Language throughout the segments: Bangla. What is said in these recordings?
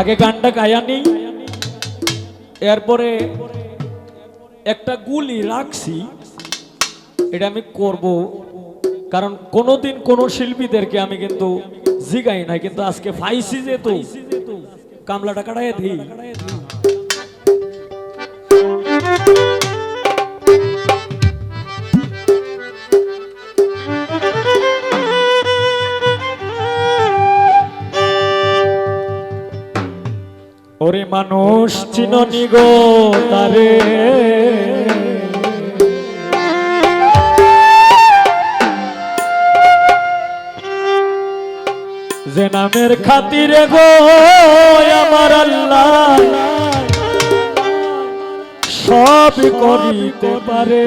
আগে গানটা গায়ানি এরপরে একটা গুলি রাখছি, এটা আমি করব। কারণ কোনোদিন কোনো শিল্পীদেরকে আমি কিন্তু জিগাই নাই, কিন্তু আজকে ফাইসি যেহেতু, কামলাটা কাটাই দিই। ওরে মানুষ চিননি গো তারে। যে নামের খাতিরে গো আমার আল্লাহ সব করিতে পারে।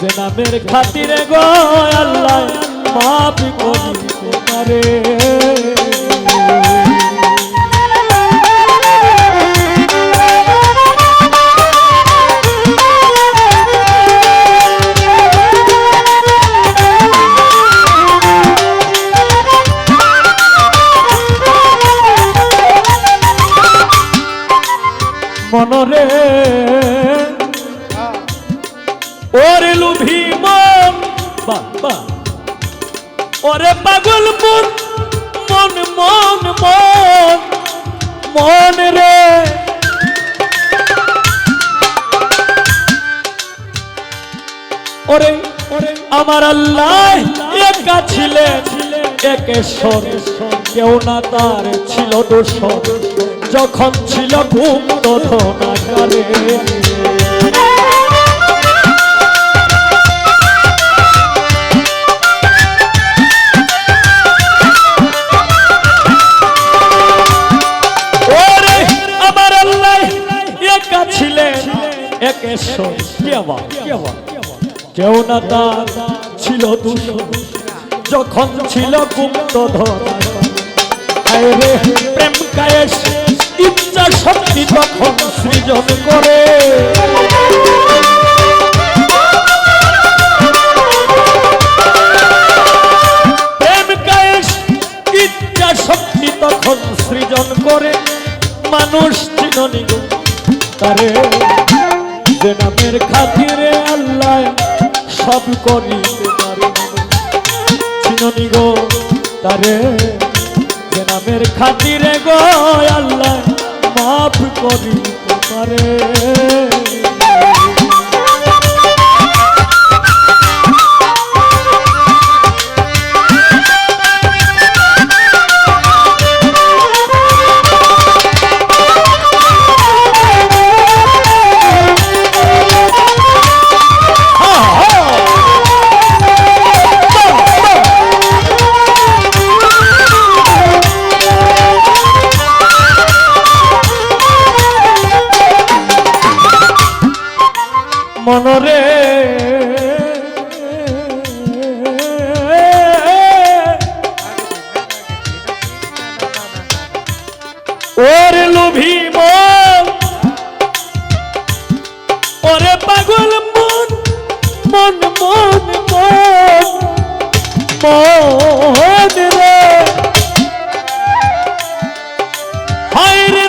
যে নামের খাতিরে গো আল্লাহ মাফ করি তারে মনরে ওরে লুভি মন ওরে পাগল মন মন মন মন রে। ওরে আমার আল্লাহ একা ছিলেন একেশ্বর কেউ না তার ছিল দোষর যখন ছিল ঘুম ধনাকারে ওরে কেউ না তার ছিল দুশো যখন ছিল গুপ্ত প্রেম ইচ্ছা শক্তি তখন সৃজন করে। প্রেম কায়েস ইচ্ছা শক্তি তখন সৃজন করে। মানুষ চিননি তারে নামের খাতিরে সব করিতে পারে চিননি গো তারে নামের খাতিরে গো আল্লাহ মাফ করিতে পারে।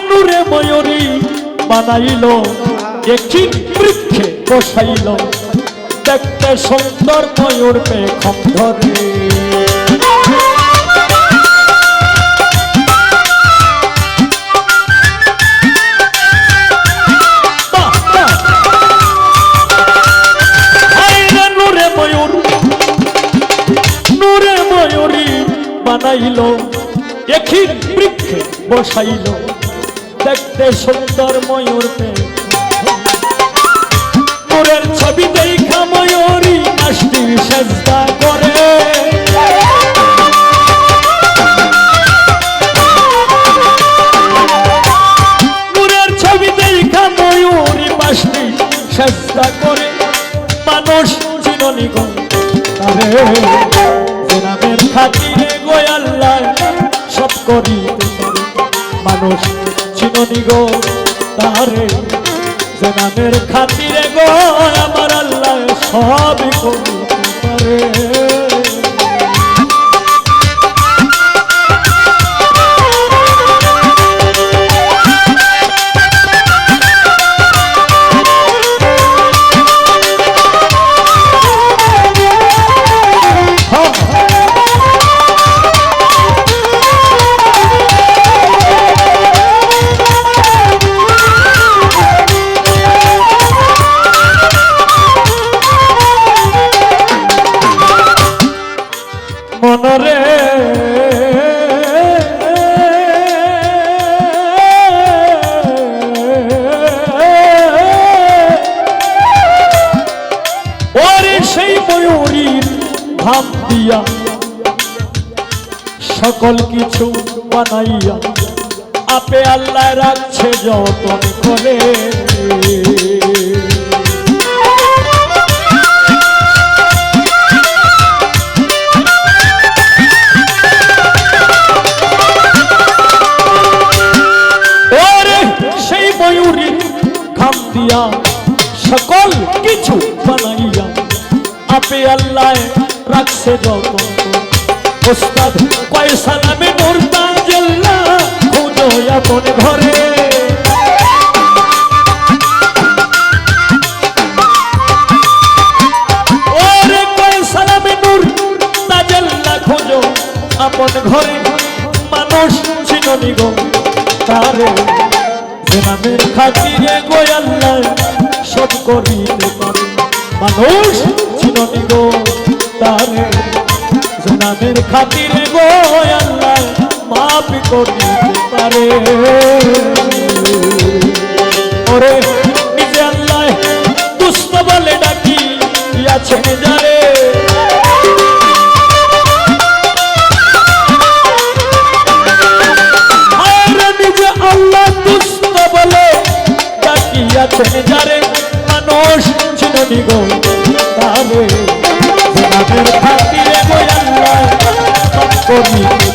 নূরে ময়ূরী বানাইল একটি বৃক্ষে বসাইল। দেখতে সুন্দর ময়ূর পেখম ধরে। বসাইল। দেখতে সুন্দর ময়ূর নূরের ছবি দেখা ময়ূরী মাসটি সেজদা করে। নূরের ছবি দেখা ময়ূরী মাসটি সেজদা করে। মানুষ সব পারে। মানুষ চিননি গো তারে নামের খাতিরে গো আমার আল্লাহ সব করিতে পারে। ধাম দিয়া সকল কিছু বানাইয়া আপে আল্লাহ রাখছে যতন করে। সেই ময়ূরী খাম দিয়া সকল কিছু বানাইয়া আপে আল্লাহ রাখছে যত ওস্তাদ কয় সালামে মুর্দা জেল্লা, খুঁজো আপন ঘরে। আপন ঘরে। মানুষ চিননি গো তারে জেনামের খাতিরে গোয়াল্লা সব করিতে পারে। মানুষ চিননি গো। তারে জনামের খাতির গো আল্লাহ, মাফ করিতে পারে। ওরে, নিজে আল্লাহ দুষ্ট বলে ডাকি আছেন যারে। সব